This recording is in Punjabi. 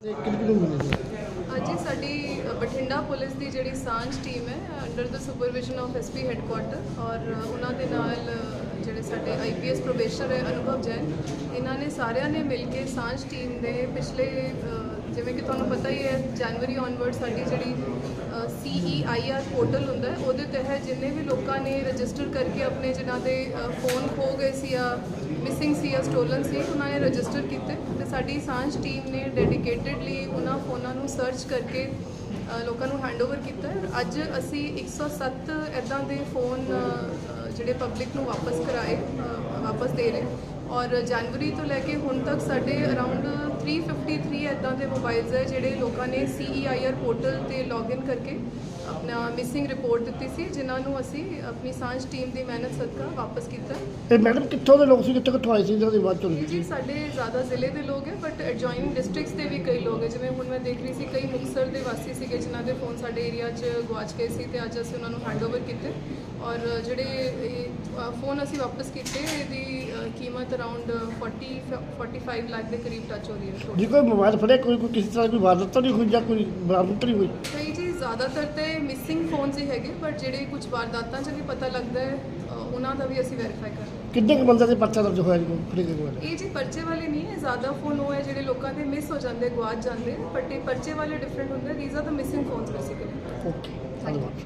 ਅੱਜ ਸਾਡੀ ਬਠਿੰਡਾ ਪੁਲਿਸ ਦੀ ਜਿਹੜੀ ਸਾਂਝ ਟੀਮ ਹੈ under the supervision of SP headquarter ਔਰ ਉਹਨਾਂ ਦੇ ਨਾਲ ਜਿਹੜੇ ਸਾਡੇ ਆਈਪੀਐਸ ਪ੍ਰੋਬੇਸ਼ਨਰ ਹੈ ਅਨੁਭਵ ਜੈਨ, ਇਹਨਾਂ ਨੇ ਸਾਰਿਆਂ ਨੇ ਮਿਲ ਕੇ ਸਾਂਝ ਟੀਮ ਦੇ ਪਿਛਲੇ ਜਿਵੇਂ ਕਿ ਤੁਹਾਨੂੰ ਪਤਾ ਹੀ ਹੈ ਜਨਵਰੀ ਔਨਵਰਡ ਸਾਡੀ ਜਿਹੜੀ ਸੀਈਆਈਆਰ ਪੋਰਟਲ ਹੁੰਦਾ ਉਹਦੇ ਤਹਿਤ ਜਿੰਨੇ ਵੀ ਲੋਕਾਂ ਨੇ ਰਜਿਸਟਰ ਕਰਕੇ ਆਪਣੇ ਜਿਨ੍ਹਾਂ ਦੇ ਫੋਨ ਖੋ ਗਏ ਸੀ ਜਾਂ ਮਿਸਿੰਗ ਸੀ ਜਾਂ ਸਟੋਲਨ ਸੀ, ਉਹਨਾਂ ਨੇ ਰਜਿਸਟਰ ਕੀਤੇ ਤੇ ਸਾਡੀ ਸਾਂਝ ਟੀਮ ਨੇ ਡੈਡੀਕੇਟਿਡਲੀ ਉਹਨਾਂ ਫੋਨਾਂ ਨੂੰ ਸਰਚ ਕਰਕੇ ਲੋਕਾਂ ਨੂੰ ਹੈਂਡਓਵਰ ਕੀਤਾ ਅੱਜ ਅਸੀਂ 107 ਇਦਾਂ ਦੇ ਫੋਨ ਜਿਹੜੇ ਪਬਲਿਕ ਨੂੰ ਵਾਪਸ ਕਰਾਏ ਵਾਪਸ ਦੇ ਰਹੇ ਔਰ ਜਨਵਰੀ ਤੋਂ ਲੈ ਕੇ ਹੁਣ ਤੱਕ ਸਾਡੇ ਅਰਾਊਂਡ 353 ਇਦਾਂ ਦੇ ਮੋਬਾਈਲਸ ਹੈ ਜਿਹੜੇ ਲੋਕਾਂ ਨੇ ਸੀਈਆਈਆਰ ਪੋਰਟਲ ਤੇ ਲੌਗਇਨ ਕਰਕੇ ਆਪਣਾ ਮਿਸਿੰਗ ਰਿਪੋਰਟ ਦਿੱਤੀ ਸੀ ਜਿਨ੍ਹਾਂ ਨੂੰ ਅਸੀਂ ਆਪਣੀ ਸਾਂਝ ਟੀਮ ਦੀ ਮਿਹਨਤ ਸਦਕਾ ਵਾਪਸ ਕੀਤਾ। ਇਹ ਮੈਡਮ ਕਿੱਥੋਂ ਦੇ ਲੋਕ ਸੀ ਕਿੱਥੋਂ ਕਿੱਥੋਂ ਆਏ ਸੀ ਜਿਹਨਾਂ ਦੀ ਬਾਤ ਚੱਲ ਇਹ ਰਹੀ ਜੀ ਸੀ? ਸਾਡੇ ਜ਼ਿਆਦਾ ਜ਼ਿਲ੍ਹੇ ਦੇ ਲੋਕ ਹੈ ਬਟ ਐਡਜੋਇਨਿੰਗ ਡਿਸਟ੍ਰਿਕਟਸ ਦੇ ਵੀ ਕਈ ਹੋ ਗਏ ਜਿਵੇਂ ਹੁਣ ਮੈਂ ਦੇਖ ਰਹੀ ਸੀ, ਕਈ ਮੁਕਤਸਰ ਦੇ ਵਾਸੀ ਸੀਗੇ ਜਿਨ੍ਹਾਂ ਦੇ ਫੋਨ ਸਾਡੇ ਏਰੀਆ 'ਚ ਗਵਾਚ ਗਏ ਸੀ ਤੇ ਅੱਜ ਅਸੀਂ ਉਹਨਾਂ ਨੂੰ ਹੈਂਡਓਵਰ ਕੀਤੇ। ਔਰ ਜਿਹੜੇ ਇਹ ਫੋਨ ਅਸੀਂ ਵਾਪਸ ਕੀਤੇ, ਇਹਦੀ ਕੀਮਤ ਅਰਾਊਂਡ 40 45 ਲੱਖ ਦੇ ਕਰੀਬ ਟੱਚ ਹੋ ਰਹੀ ਹੈ। total। ਜੇ ਕੋਈ ਮੋਬਾਈਲ ਫੜਿਆ ਕੋਈ ਕੋਈ ਕਿਸੇ ਤਰ੍ਹਾਂ ਦੀ ਕੋਈ ਵਾਰਦਾਤ ਤਾਂ ਨਹੀਂ ਹੋਈ ਜਾਂ ਕੋਈ ਬਰਾਮਦ ਤਾਂ ਨਹੀਂ ਹੋਈ? ਜ਼ਿਆਦਾਤਰ ਤੇ ਮਿਸਿੰਗ ਫੋਨਸ ਹੀ ਹੈਗੇ ਬਟ ਜਿਹੜੇ ਕੁਝ ਵਾਰਦਾਤਾਂ 'ਚ ਵੀ ਪਤਾ ਲੱਗਦਾ ਹੈ ਅ, ਉਹਨਾਂ ਦਾ ਵੀ ਅਸੀਂ ਵੈਰੀਫਾਈ ਕਰ ਰਹੇ ਹਾਂ ਕਿੰਨੇ ਕੁ ਬੰਦੇ ਦੇ ਪਰਚਾ ਦਰਜ ਹੋਇਆ ਜੀ ਫੜੇ ਗਏ ਮੋਬਾਈਲ ਇਹ ਜੀ ਪਰਚੇ ਵਾਲੇ ਨਹੀਂ ਹੈ ਜ਼ਿਆਦਾ ਫੋਨ ਉਹ ਹੈ ਜਿਹੜੇ ਲੋਕਾਂ ਦੇ ਮਿਸ ਹੋ ਜਾਂਦੇ ਗਵਾਚ ਜਾਂਦੇ ਬਟ ਇਹ ਪਰਚੇ ਵਾਲੇ ਡਿਫਰੈਂਟ ਹੁੰਦੇ these are the missing phones basically okay ਧੰਨਵਾਦ।